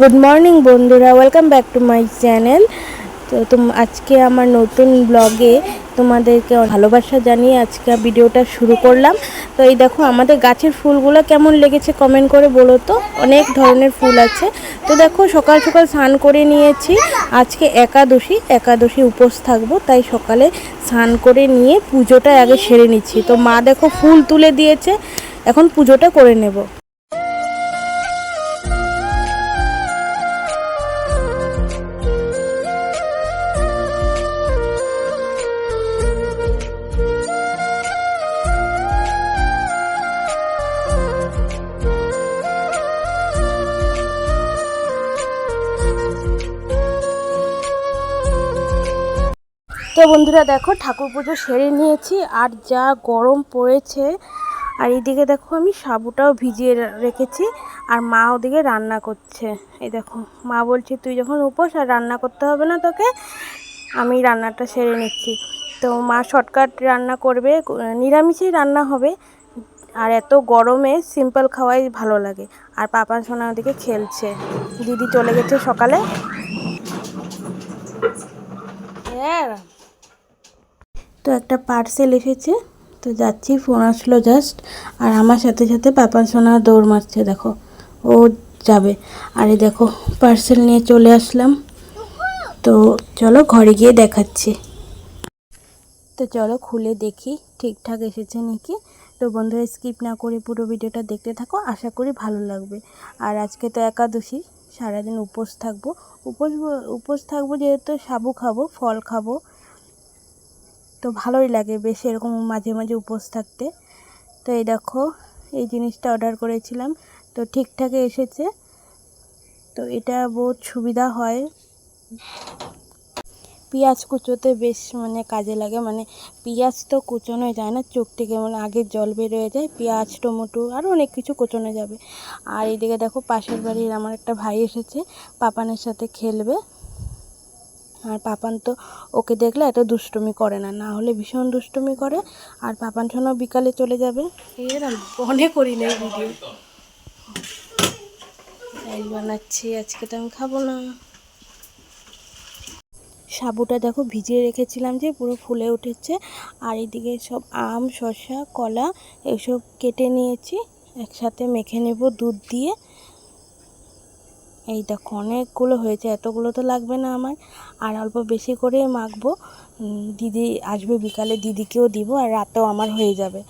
Good morning বন্ধুরা। Welcome back to my channel তো তোম আজকে আমার নতুন ব্লগে তোমাদেরকে ভালোবাসা জানিয়ে আজকে ভিডিওটা শুরু করলাম। তো এই দেখো, আমাদের গাছের ফুলগুলো কেমন লেগেছে কমেন্ট করে বলো তো। অনেক ধরনের ফুল আছে। তো দেখো, সকাল সকাল স্নান করে নিয়েছি। আজকে একাদশী একাদশী উপোস থাকব, তাই সকালে স্নান করে নিয়ে পুজোটা আগে সেরে নিচ্ছি। তো মা দেখো, ফুল তুলে দিয়েছে। এখন পুজোটা করে নেব। তো বন্ধুরা দেখো ঠাকুর পুজো সেরে নিয়েছি, আর যা গরম পড়েছে, আর এইদিকে দেখো আমি সাবুটাও ভিজিয়ে রেখেছি, আর মা ওদিকে রান্না করছে। এই দেখো, মা বলছে, তুই যখন উপোস আর রান্না করতে হবে না তোকে, আমি রান্নাটা সেরে নিচ্ছি। তো মা শর্টকাট রান্না করবে নিরামিষই রান্না হবে, আর এত গরমে সিম্পল খাওয়াই ভালো লাগে। আর পাপা সোনা ওদিকে খেলছে, দিদি চলে গেছে সকালে। হ্যাঁ তো একটা পার্সেল এসেছে। তো যাচ্ছি ফোন আসলো জাস্ট আর আমার সাথে সাথে পাপান সোনা দৌড় মারছে, দেখো। ও যাবে। আরে দেখো পার্সেল নিয়ে চলে আসলাম। তো চলো ঘরে গিয়ে দেখাচ্ছি। তো চলো খুলে দেখি, ঠিকঠাক এসেছে নাকি? তো বন্ধুরা স্কিপ না করে পুরো ভিডিওটা দেখতে থাকো, আশা করি ভালো লাগবে। আর আজকে তো একাদশী, সারাদিন উপোস থাকব। উপোস উপোস থাকব যেহেতু সাবু খাব, ফল খাব। তো ভালোই লাগে বেশ এরকম মাঝে মাঝে উপোস থাকতে। তো এই দেখো, এই জিনিসটা অর্ডার করেছিলাম, তো ঠিকঠাক এসেছে। তো এটা বহুত সুবিধা হয়। পেঁয়াজ কুচোতে বেশ মানে কাজে লাগে মানে পেঁয়াজ তো কুচোনো যায় না, চোখ থেকে মানে আগে জল বেরোয় যায়, পেঁয়াজ, টমেটো আরও অনেক কিছু কুচোনো যাবে। আর এইদিকে দেখো পাশের বাড়ির আমার একটা ভাই এসেছে, পাপানের সাথে খেলবে। আর পাপান তো ওকে দেখলে এত দুষ্টুমি করে না না হলে ভীষণ দুষ্টুমি করে। আর পাপান সোনাও বিকালে চলে যাবে। এরম মনে করি না ভিডিও। ডাল বানাচ্ছি, আজকে তো আমি খাব না। সাবুটা দেখো, ভিজিয়ে রেখেছিলাম যে পুরো ফুলে উঠেছে। আর এদিকে সব আম, শসা, কলা, এসব কেটে নিয়েছি। একসাথে মেখে নেব দুধ দিয়ে। এই দেখো, অনেকগুলো হয়েছে, এতগুলো তো লাগবে না আমার আর অল্প বেশি করে মাখবো। দিদি আসবে বিকালে, দিদিকেও দিব, আর রাতেও আমার হয়ে যাবে।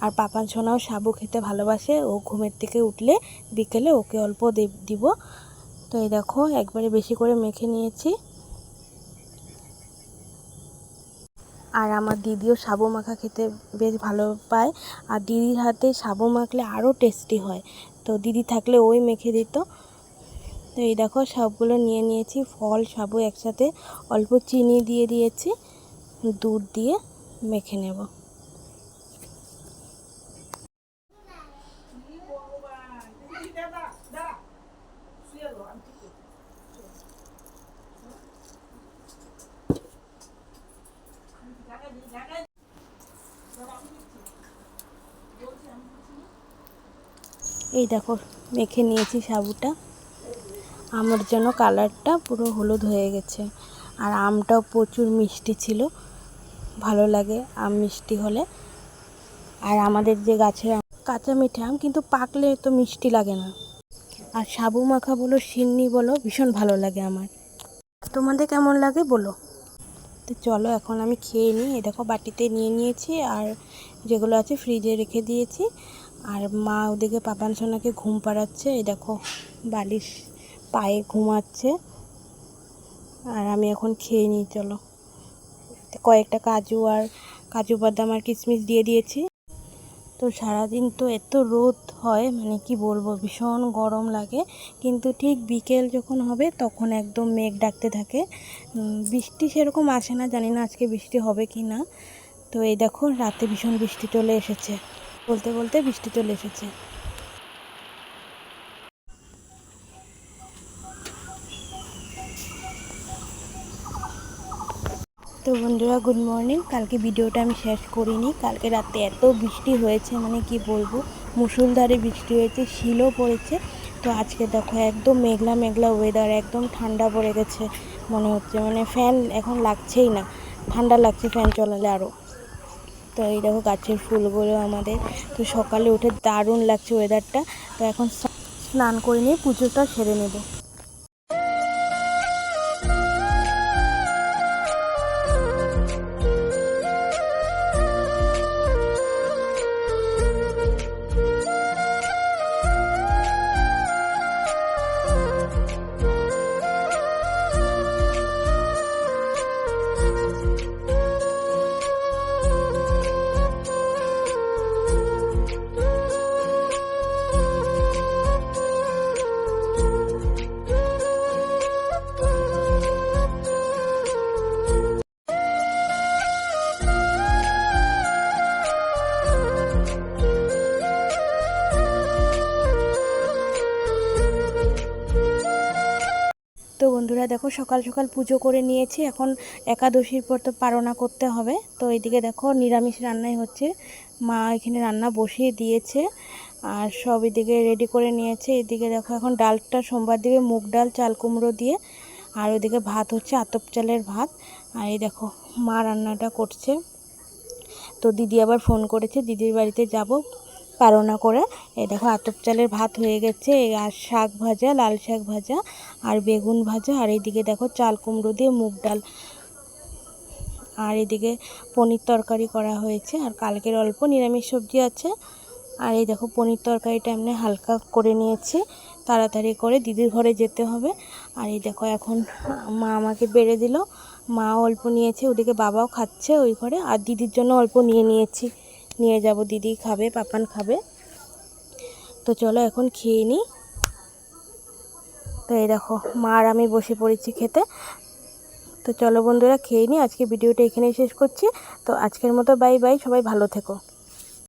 আর পাপান সোনাও সাবু খেতে ভালোবাসে, ও ঘুমের থেকে উঠলে বিকেলে ওকে অল্প দিব। তো এই দেখো, একবারে বেশি করে মেখে নিয়েছি। আর আমার দিদিও সাবু মাখা খেতে বেশ ভালো পায়। আর দিদির হাতে সাবু মাখলে আরও টেস্টি হয়। তো দিদি থাকলে ওই মেখে দিত। তো এই দেখো সবগুলো নিয়ে নিয়েছি, ফল সাবু একসাথে, অল্প চিনি দিয়ে দিয়েছি, দুধ দিয়ে মেখে নেব। এই দেখো, মেখে নিয়েছি সাবুটা। আমার জন্য কালারটা পুরো হলুদ হয়ে গেছে। আর আমটাও প্রচুর মিষ্টি ছিল। ভালো লাগে আম মিষ্টি হলে। আর আমাদের যে গাছের কাঁচা মিঠে আম, কিন্তু পাকলে তো মিষ্টি লাগে না। আর সাবু মাখা বলো, সিন্নি বলো, ভীষণ ভালো লাগে আমার। তোমাদের কেমন লাগে বলো। তো চলো, এখন আমি খেয়ে নিই। এ দেখো, বাটিতে নিয়ে নিয়েছি। আর যেগুলো আছে, ফ্রিজে রেখে দিয়েছি। আর মা ওদিকে পাপান সোনাকে ঘুম পাড়াচ্ছে, এই দেখো বালিশ পায়ে ঘুমাচ্ছে। আর আমি এখন খেয়ে নিই, চলো। কয়েকটা কাজু আর কাজু বাদাম আর কিশমিশ দিয়ে দিয়েছি। তো সারাদিন তো এত রোদ হয় মানে কি বলব, ভীষণ গরম লাগে। কিন্তু ঠিক বিকেল যখন হবে, তখন একদম মেঘ ডাকতে থাকে। বৃষ্টি সেরকম আসে না, জানি না আজকে বৃষ্টি হবে কি না তো এই দেখো, রাতে ভীষণ বৃষ্টি চলে এসেছে। বলতে বলতে বৃষ্টি চলে এসেছে। তো বন্ধুরা গুড মর্নিং কালকে ভিডিওটা আমি শেষ করিনি। কালকে রাতে এত বৃষ্টি হয়েছে মানে কি বলব? মুসুলধারে বৃষ্টি হয়েছে, শিলও পড়েছে। তো আজকে দেখো, একদম মেঘলা মেঘলা ওয়েদার একদম ঠান্ডা পড়ে গেছে মনে হচ্ছে। মানে ফ্যান এখন লাগছেই না। ঠান্ডা লাগছে ফ্যান চলালে আরও তো এই দেখো গাছের ফুলগুলো আমাদের। তো সকালে উঠে দারুণ লাগছে ওয়েদারটা তো এখন স্নান করে নিয়ে পুজোটা সেরে নেব। বন্ধুরা দেখো সকাল সকাল পুজো করে নিয়েছি। এখন একাদশীর পর তো পারণা করতে হবে। তো এইদিকে দেখো নিরামিষ রান্নাই হচ্ছে। মা এখানে রান্না বসিয়ে দিয়েছে আর সব এদিকে রেডি করে নিয়েছে। এদিকে দেখো এখন ডালটা সোমবার দিবে, মুগ ডাল, চাল কুমড়ো দিয়ে। আর ওইদিকে ভাত হচ্ছে আতপ চালের ভাত। আর এই দেখো মা রান্নাটা করছে। তো দিদি আবার ফোন করেছে, দিদির বাড়িতে যাব। পারনা করে। এই দেখো, আতপ চালের ভাত হয়ে গেছে আর শাক ভাজা, লাল শাক ভাজা আর বেগুন ভাজা। আর এইদিকে দেখো, চাল কুমড়ো দিয়ে মুগ ডাল। আর এদিকে পনির তরকারি করা হয়েছে। আর কালকের অল্প নিরামিষ সবজি আছে। আর এই দেখো, পনির তরকারিটা এমনি হালকা করে নিয়েছি। তাড়াতাড়ি করে দিদির ঘরে যেতে হবে। আর এই দেখো, এখন মা আমাকে বেড়ে দিল। মা অল্প নিয়েছে, ওদিকে বাবাও খাচ্ছে ওই ঘরে। আর দিদির জন্য অল্প নিয়ে নিয়েছি। নিয়ে যাব, দিদি খাবে, পাপান খাবে। তো চলো এখন খেয়ে নিই তো এই দেখো, মা আর আমি বসে পড়েছি খেতে। তো চলো বন্ধুরা, খেয়ে নিই আজকে ভিডিওটা এখানেই শেষ করছি। তো আজকের মতো বাই বাই, সবাই ভালো থেকো।